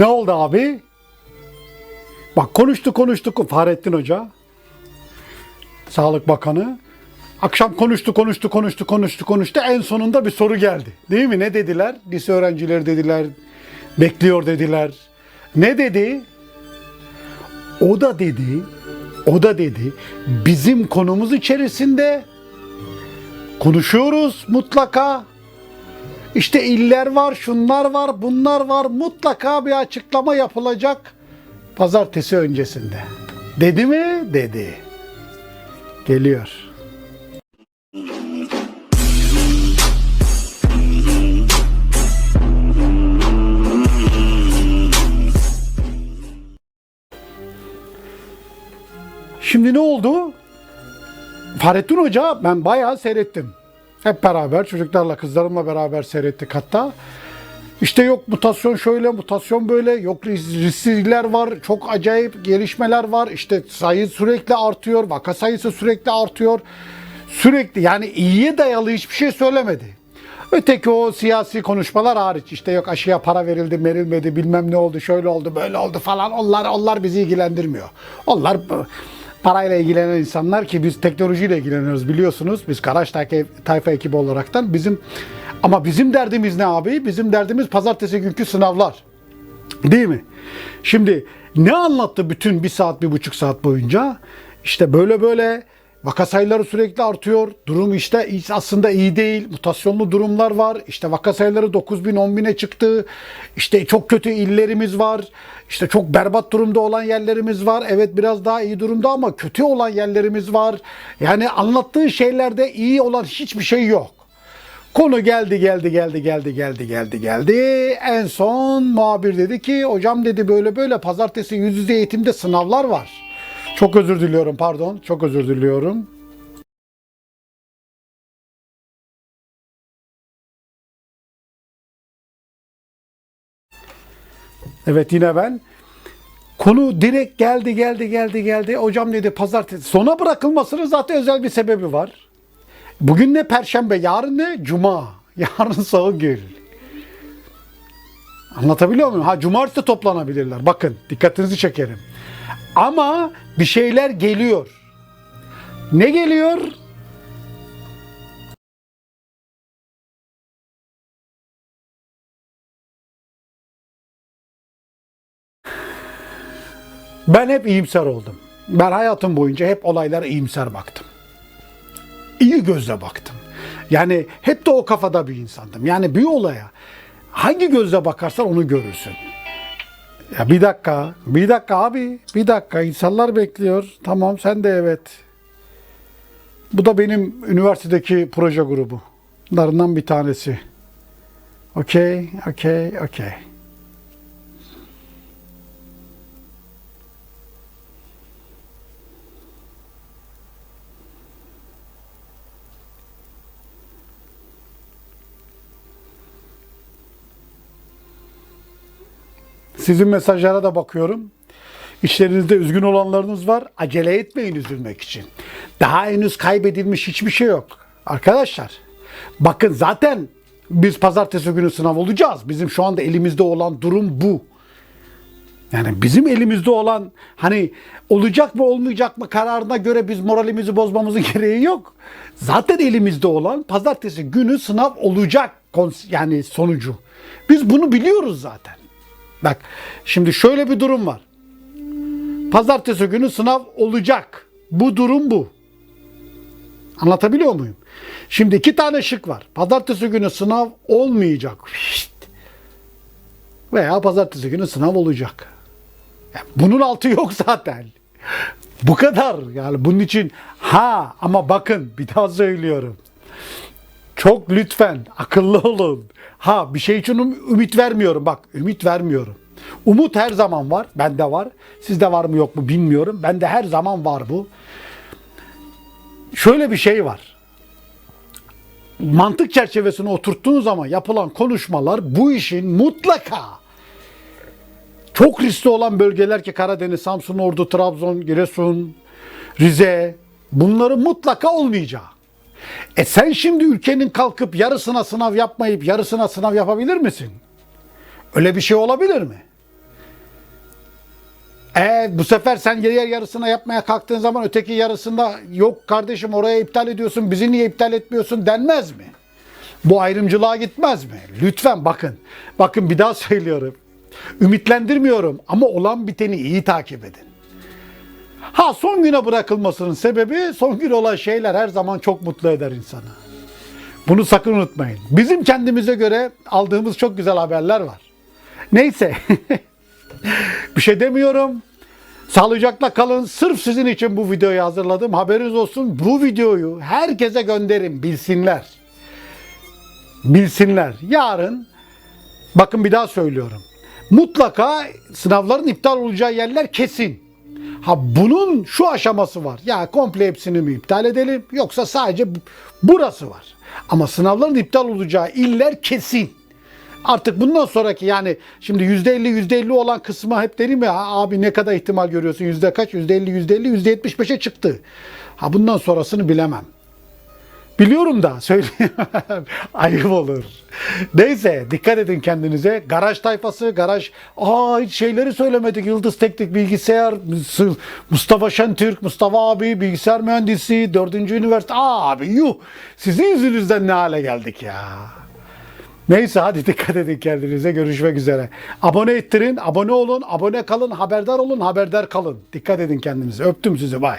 Ne oldu abi? Bak konuştu konuştu Fahrettin Hoca. Sağlık Bakanı. Akşam konuştu konuştu konuştu konuştu konuştu. En sonunda bir soru geldi. Değil mi? Ne dediler? Lise öğrencileri dediler. Bekliyor dediler. Ne dedi? O da dedi. O da dedi. Bizim konumuz içerisinde konuşuyoruz mutlaka. İşte iller var, şunlar var, bunlar var. Mutlaka bir açıklama yapılacak pazartesi öncesinde. Dedi mi? Dedi. Geliyor. Şimdi ne oldu? Fahrettin Hoca ben bayağı seyrettim. Hep beraber çocuklarla kızlarımla beraber seyrettik hatta. İşte yok mutasyon şöyle, mutasyon böyle, yok ris- riskler var, çok acayip gelişmeler var. İşte sayı sürekli artıyor, vaka sayısı sürekli artıyor. Sürekli yani iyiye dayalı hiçbir şey söylemedi. Öteki o siyasi konuşmalar hariç işte yok aşıya para verildi, verilmedi, bilmem ne oldu, şöyle oldu, böyle oldu falan. Onlar onlar bizi ilgilendirmiyor. Onlar parayla ilgilenen insanlar ki biz teknolojiyle ilgileniyoruz biliyorsunuz. Biz Karaş Tayfa, ekibi olaraktan bizim ama bizim derdimiz ne abi? Bizim derdimiz pazartesi günkü sınavlar. Değil mi? Şimdi ne anlattı bütün bir saat, bir buçuk saat boyunca? İşte böyle böyle vaka sayıları sürekli artıyor. Durum işte aslında iyi değil. Mutasyonlu durumlar var. İşte vaka sayıları 9 bin, 10 bine çıktı. İşte çok kötü illerimiz var. İşte çok berbat durumda olan yerlerimiz var. Evet biraz daha iyi durumda ama kötü olan yerlerimiz var. Yani anlattığı şeylerde iyi olan hiçbir şey yok. Konu geldi geldi geldi geldi geldi geldi geldi. En son muhabir dedi ki hocam dedi böyle böyle pazartesi yüz yüze eğitimde sınavlar var. Çok özür diliyorum pardon çok özür diliyorum. Evet yine ben. Konu direkt geldi geldi geldi geldi. Hocam dedi pazartesi. Sona bırakılmasının zaten özel bir sebebi var. Bugün ne perşembe, yarın ne? Cuma. Yarın salı gül. Anlatabiliyor muyum? Ha cumartesi toplanabilirler. Bakın dikkatinizi çekerim. Ama bir şeyler geliyor. Ne geliyor? Ben hep iyimser oldum. Ben hayatım boyunca hep olaylara iyimser baktım iyi gözle baktım. Yani hep de o kafada bir insandım. Yani bir olaya hangi gözle bakarsan onu görürsün. Ya bir dakika, bir dakika abi, bir dakika. İnsanlar bekliyor. Tamam sen de evet. Bu da benim üniversitedeki proje grubu. Bunlarından bir tanesi. Okey, okey, okey. Sizin mesajlara da bakıyorum. İşlerinizde üzgün olanlarınız var. Acele etmeyin üzülmek için. Daha henüz kaybedilmiş hiçbir şey yok. Arkadaşlar bakın zaten biz pazartesi günü sınav olacağız. Bizim şu anda elimizde olan durum bu. Yani bizim elimizde olan hani olacak mı olmayacak mı kararına göre biz moralimizi bozmamızın gereği yok. Zaten elimizde olan pazartesi günü sınav olacak yani sonucu. Biz bunu biliyoruz zaten. Bak şimdi şöyle bir durum var. Pazartesi günü sınav olacak. Bu durum bu. Anlatabiliyor muyum? Şimdi iki tane şık var. Pazartesi günü sınav olmayacak. Şşt. Veya pazartesi günü sınav olacak. Yani bunun altı yok zaten. Bu kadar. Yani bunun için ha ama bakın bir daha söylüyorum. Çok lütfen akıllı olun. Ha bir şey için üm- ümit vermiyorum. Bak ümit vermiyorum. Umut her zaman var. Bende var. Sizde var mı yok mu bilmiyorum. Bende her zaman var bu. Şöyle bir şey var. Mantık çerçevesine oturttuğun zaman yapılan konuşmalar bu işin mutlaka çok riskli olan bölgeler ki Karadeniz, Samsun, Ordu, Trabzon, Giresun, Rize bunların mutlaka olmayacağı. E sen şimdi ülkenin kalkıp yarısına sınav yapmayıp yarısına sınav yapabilir misin? Öyle bir şey olabilir mi? E bu sefer sen diğer yarısına yapmaya kalktığın zaman öteki yarısında yok kardeşim oraya iptal ediyorsun bizi niye iptal etmiyorsun denmez mi? Bu ayrımcılığa gitmez mi? Lütfen bakın. Bakın bir daha söylüyorum. Ümitlendirmiyorum ama olan biteni iyi takip edin. Ha son güne bırakılmasının sebebi son gün olan şeyler her zaman çok mutlu eder insanı. Bunu sakın unutmayın. Bizim kendimize göre aldığımız çok güzel haberler var. Neyse. bir şey demiyorum. Sağlıcakla kalın. Sırf sizin için bu videoyu hazırladım. Haberiniz olsun. Bu videoyu herkese gönderin. Bilsinler. Bilsinler. Yarın bakın bir daha söylüyorum. Mutlaka sınavların iptal olacağı yerler kesin. Ha bunun şu aşaması var. Ya komple hepsini mi iptal edelim yoksa sadece bu- burası var. Ama sınavların iptal olacağı iller kesin. Artık bundan sonraki yani şimdi %50 %50 olan kısmı hep derim ya abi ne kadar ihtimal görüyorsun yüzde kaç yüzde 50 %50 yüzde 75'e çıktı. Ha bundan sonrasını bilemem. Biliyorum da söyleyeyim. Ayıp olur. Neyse dikkat edin kendinize. Garaj tayfası, garaj. Aa hiç şeyleri söylemedik. Yıldız Teknik Bilgisayar, Mus- Mustafa Şentürk, Mustafa abi bilgisayar mühendisi, 4. üniversite. Aa abi yuh. Sizin yüzünüzden ne hale geldik ya. Neyse hadi dikkat edin kendinize. Görüşmek üzere. Abone ettirin, abone olun, abone kalın, haberdar olun, haberdar kalın. Dikkat edin kendinize. Öptüm sizi. Bay.